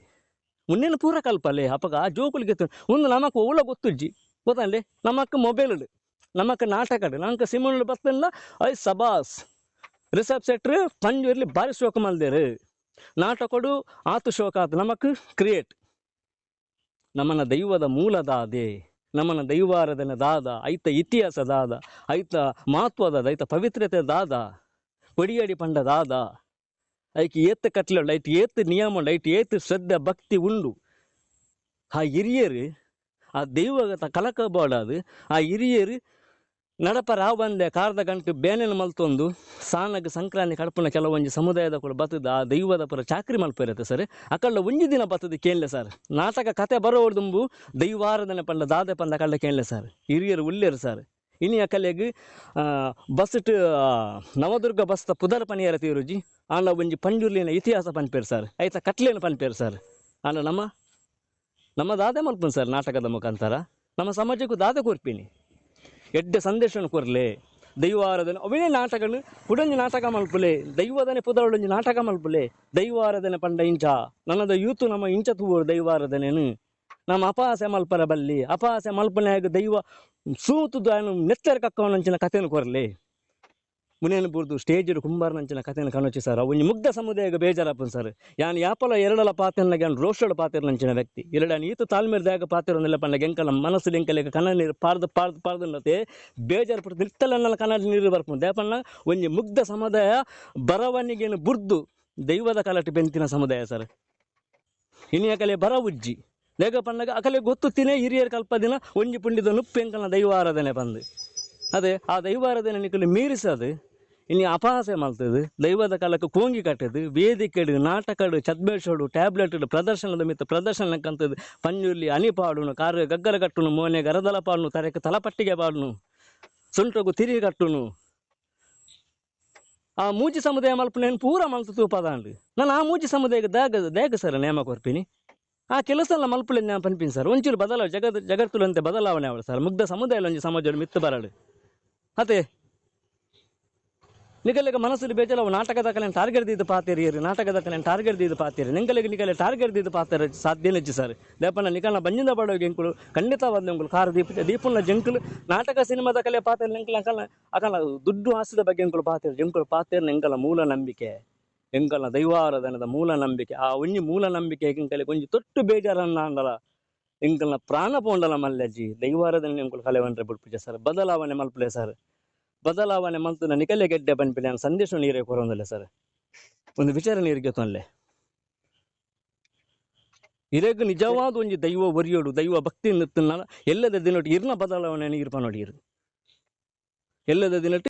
ಮುನ್ನೇನು ಪೂರ ಕಲ್ಪಲೆ, ಅಪ್ಪಗ ಆ ಜೋಕುಲಿಗೆ ಒಂದು ನಮಕ್ ಒಳ್ಳೆ ಗೊತ್ತುಜ್ಜಿ ಗೊತ್ತಲ್ಲಿ ನಮಕ್ ಮೊಬೈಲ್ ನಮಕ್ ನಾಟಕ ನಮಕ್ ಸಿಮಲ್ ಬರ್ತಲ್ಲ ಐ ಸಬಾಸ್ ರಿಸೆಪ್ಸೆಟ್ರ್ ಪಂಜೂರ್ಲಿ ಬಾರಿ ಶೋಕ ಮಲ್ದೇರು. ನಾಟಕಡು ಆತು ಶೋಕಾತ್ ನಮಕ್ ಕ್ರಿಯೇಟ್ ನಮ್ಮನ ದೈವದ ಮೂಲದಾದೆ. ನಮ್ಮನ ದೈವಾರಾಧನೆ ದಾದ. ಐತ ಇತಿಹಾಸ ದಾದ ಐತ ಮಹತ್ವದ, ಐತ ಪವಿತ್ರತೆ ದಾದ. ಕೊಡಿಯಡಿ ಪಂಡ ದಾದ. ಐಕಿ ಏತ್ ಕಟ್ಲೆ ಐಟ್ ಏತ್ ನಿಯಮ ಐಟ್ ಏತ್ ಶ್ರದ್ಧೆ, ಭಕ್ತಿ ಉಂಡು. ಆ ಹಿರಿಯರು, ಆ ದೈವಗತ ಕಲಕಬೋಡಾದು ಆ ಹಿರಿಯರು ನಡಪ ರಾವಂದೆ ಕಾರ್ದ ಗಂಟು ಬೇನೆನ ಮಲ್ತೊಂದು. ಸಾನಗ ಸಂಕ್ರಾಂತಿ ಕಡಪನ ಕೆಲವೊಂಜಿ ಸಮುದಾಯದ ಕೂಡ ಬತ್ತದ, ಆ ದೈವದ ಪುರ ಚಾಕ್ರಿ ಮಲ್ಪಿರತ್ತೆ ಸರ್. ಅಕಲ್ಲ ಒಂಜಿ ದಿನ ಬತ್ತದ ಕೇಳಲೆ ಸರ್. ನಾಟಕ ಕತೆ ಬರೋಡ್ದುಂಬು ದೈವಾರಾಧನೆ ಪಂಡ, ದಾದೆ ಪಂದ ಕಳ್ಳ ಕೇಳಲೆ ಸರ್. ಹಿರಿಯರು ಉಳ್ಳೇರು ಸರ್. ಇನಿ ಅಕಲೆಗ್ ಬಸ್ ನವದುರ್ಗ ಬಸ್ ಪುದರ್ ಪನಿಯರ ತೀರುಜಿ ಆಂಡ ಒಂಜಿ ಪಂಜುರ್ಲಿನ ಇತಿಹಾಸ ಪನ್ಪೇರು ಸರ್. ಐತ ಕಟ್ಲೇನ ಪನ್ಪೇರು ಸರ್. ಆಂಡ ನಮ್ಮ ನಮ್ಮ ದಾದೆ ಮಲ್ಪನ್ ಸರ್ ನಾಟಕದ ಮುಖಾಂತರ. ನಮ್ಮ ಸಮಾಜಕ್ಕೂ ದಾದೆ ಕೊರ್ಪಿನಿ. ಎಡ್ಡೆ ಸಂದೇಶವನ್ನು ಕೊರ್ಲೆ. ದೈವಾರಾಧನೆ. ಅವೇ ನಾಟಕ ಪುಡಂಜಿ ನಾಟಕ ಮಲ್ಪುಲೆ ದೈವದನೆ ಪುದರೊಳಂಜಿ ನಾಟಕ ಮಲ್ಪುಲೆ ದೈವಾರಾಧನೆ ಪಂಡ ಇಂಚ. ನನ್ನದ ಯೂತು ನಮ್ಮ ಇಂಚ ತೂವರು ದೈವಾರಾಧನೆನು ನಮ್ಮ ಅಪಾಸೆ ಮಲ್ಪರ ಬಲ್ಲಿ. ಅಪಹಾಸ್ಯ ಮಲ್ಪನೆಯಾಗ ದೈವ ಸೂತು ದಾನು ನೆತ್ತರ ಕಕ್ಕವನಂಚಿನ ಕಥೆಯನ್ನು ಕೊರಲೆ. ಮುನೇನು ಬುರ್ದು ಸ್ಟೇಜ್ ಕುಂಬಾರನಂಚಿನ ಕಥೆಯನ್ನು ಕನೊಚ್ಚಿ ಸರ್. ಒಂಜಿ ಮುಗ್ಧ ಸಮುದಾಯಗ ಬೇಜಾರಪ್ಪನ್ ಸರ್. ಯಾನ್ ಯಾಪಲ ಎರಡಲ ಪಾತ್ರನಾಗ ಯಾನ್ ರೋಷಡ ಪಾತ್ರನಂಚಿನ ವ್ಯಕ್ತಿ. ಎರಡ ಈತ ತಾಳ್ಮೇರ್ ದಾಗ ಪಾತ್ರನೆಲ್ಲ ಪಂಡ ಗೆಂಕಲ ಮನಸ್ಸು ಎಂಕಲೆಗ ಕನ್ನಡ ನೀರು ಪಾರ್ದು ಪಾರ್ದು ಪಾರ್ದು ಬೇಜಾರು ಪಡ್ದು ನಿರ್ತಲ ಕನ್ನಡ ನೀರು ಬರ್ಪುಂದು ದೇಪಣ್ಣ ಒಂಜಿ ಮುಗ್ಧ ಸಮುದಾಯ ಬರವಣಿಗೆಯನ್ನು ಬುರ್ದು ದೈವದ ಕಲಟಿ ಬೆಂತಿನ ಸಮುದಾಯ ಸರ್. ಇನಿ ಅಕಲೆ ಬರ ಉಜ್ಜಿ ಲೇಖ ಪಣ್ಣಗ ಅಕಲೆ ಗೊತ್ತು ತಿನೇ ಹಿರಿಯರ ಕಲ್ಪದಿನ ಒಂಜಿ ಪುಂಡಿದ ನುಪ್ಪೆಂಕನ ದೈವಾರಾಧನೆ ಬಂದು. ಅದೇ, ಆ ದೈವಾರಾಧನೆ ಮೀರಿಸದು ಇನ್ನು ಅಪಹಾಸ್ಯ ಮಾಡ್ತದೆ. ದೈವದ ಕಾಲಕ್ಕೆ ಕೋಂಗಿ ಕಟ್ಟದು ವೇದಿಕೆಡು ನಾಟಕಡು ಚದ್ಬೇಷೋಡು ಟ್ಯಾಬ್ಲೆಟ್ ಪ್ರದರ್ಶನದ ಮಿತ್ತ ಪ್ರದರ್ಶನಕ್ಕಂತದ್ದು ಪಂಜುರ್ಲಿ ಅನಿ ಪಾಡುನು ಕಾರು ಗಗ್ಗಲ ಕಟ್ಟುನು, ಮೋನೆ ಗರದಲ ಪಾಡುನು ತರಕ್ಕೆ ತಲಪಟ್ಟಿಗೆ ಪಾಡುನು ಸುಂಟಗು ತಿರಿ ಕಟ್ಟುನು. ಆ ಮೂಜಿ ಸಮುದಾಯ ಮಲ್ಪನೇನು ಪೂರ ಮಲ್ತು ತೂಪದಾಂಡು. ನಾನು ಆ ಮೂಜಿ ಸಮುದಾಯಕ್ಕೆ ದಾಗ, ದೇಗ ಸರ್ ನೇಮ ಕೊರ್ಪಿನಿ. ಆ ಕೆಲಸ ಎಲ್ಲ ಮಲ್ಪುಲೆ ನಾನು ಪನ್ಪಿನಿ ಸರ್. ಒಂಚೂರು ಬದಲಾವಣೆ ಜಗತ್ ಜಗತ್ತುಲಂತೆ ಬದಲಾವಣೆ ಅವಳು ಸರ್. ಮುಗ್ಧ ಸಮುದಾಯ ಒಂಜಿ ಸಮಾಜ ಮಿತ್ತು ಬರಳು ಅದೇ ನಿಗಲೆಗ ಮನಸ್ಸಲ್ಲಿ ಬೇಜಲ್ಲ ಅವು ನಾಟಕದ ಕಲೆ ಟಾರ್ಗೆಟ್ ದಿದ್ದು ಪಾತಿರಿ ನಾಟಕದ ಕಲೆ ಟಾರ್ಗೆಟ್ ದಿದ್ದು ಪಾತಿರಿ. ನಿಂಗಲೆಗೆ ನಿಗಲೆ ಟಾರ್ಗೆಟ್ ದಿದ್ದು ಪಾತಿರ ಸಾಧ್ಯ ನೆಚ್ಚು ಸರ್. ದೇಪನ ನಿಕಲ್ನ ಬಂಜಿಂದ ಬಡೋಗಿ ಎಂಕುಲು ಖಂಡಿತವಾದ ಎಂಕುಲು ಕಾರ್ ದೀಪ ದೀಪುನ ಜಂಕುಲು, ನಾಟಕ ಸಿನಿಮಾದ ಕಲೆ ಪಾತಿರ ಎಂಕಲ್ ಅಂಕಲ್ನ ಅಕಲ ದುಡ್ಡು ಆಸದ ಬಗ್ಗೆ ಎಂಕುಲು ಪಾತಿರ ಜಂಕುಲು ಪಾತಿರ ಎಂಕಲ ಮೂಲ ನಂಬಿಕೆ. ಎಂಕಲ್ನ ದೈವಾರಾಧನದ ಮೂಲ ನಂಬಿಕೆ. ಆ ಒಂಜಿ ಮೂಲ ನಂಬಿಕೆ ಎಂಕಲೆ ಒಂಜಿ ತೊಟ್ಟು ಬೇಜಾರನ್ನ ಅಂದಲ. ಎಂಕಲ್ನ ಪ್ರಾಣ ಪೋಂಡಲ ಮಲ್ಲಜ್ಜಿ. ದೈವಾರಾಧನೆ ಎಂಕುಲು ಕಲೆವಂದ್ರೆ ಬಿಡ್ಪಿಜ ಸರ್. ಬದಲಾವಣೆ ಮಲ್ಪಲೆ ಸರ್. ಬದಲಾವಣೆ ಮಂತು ನಿಕಲೆ ಗೆಡ್ಡೆ ಪನ್ಪಿಲೆ ನಾನು ಸಂದೇಶ ನೀರೇ ಕೊರೊಂದಿಲ್ಲ ಸರ್. ಒಂದು ವಿಚಾರ ನೀರಿಗೆ ತೊಂದಲೆ ಇರೆಗ್ ನಿಜವಾದ ಒಂಜಿ ದೈವ ಒರಿಯೋಡು, ದೈವ ಭಕ್ತಿ ನಿತ್ತುನಲ ಎಲ್ಲದ ದಿನೊಟ್ಟು ಇರ್ನ ಬದಲಾವಣೆ ಇರ್ಪ ನೋಡಿರು ಎಲ್ಲದ ದಿನಟ್ಟು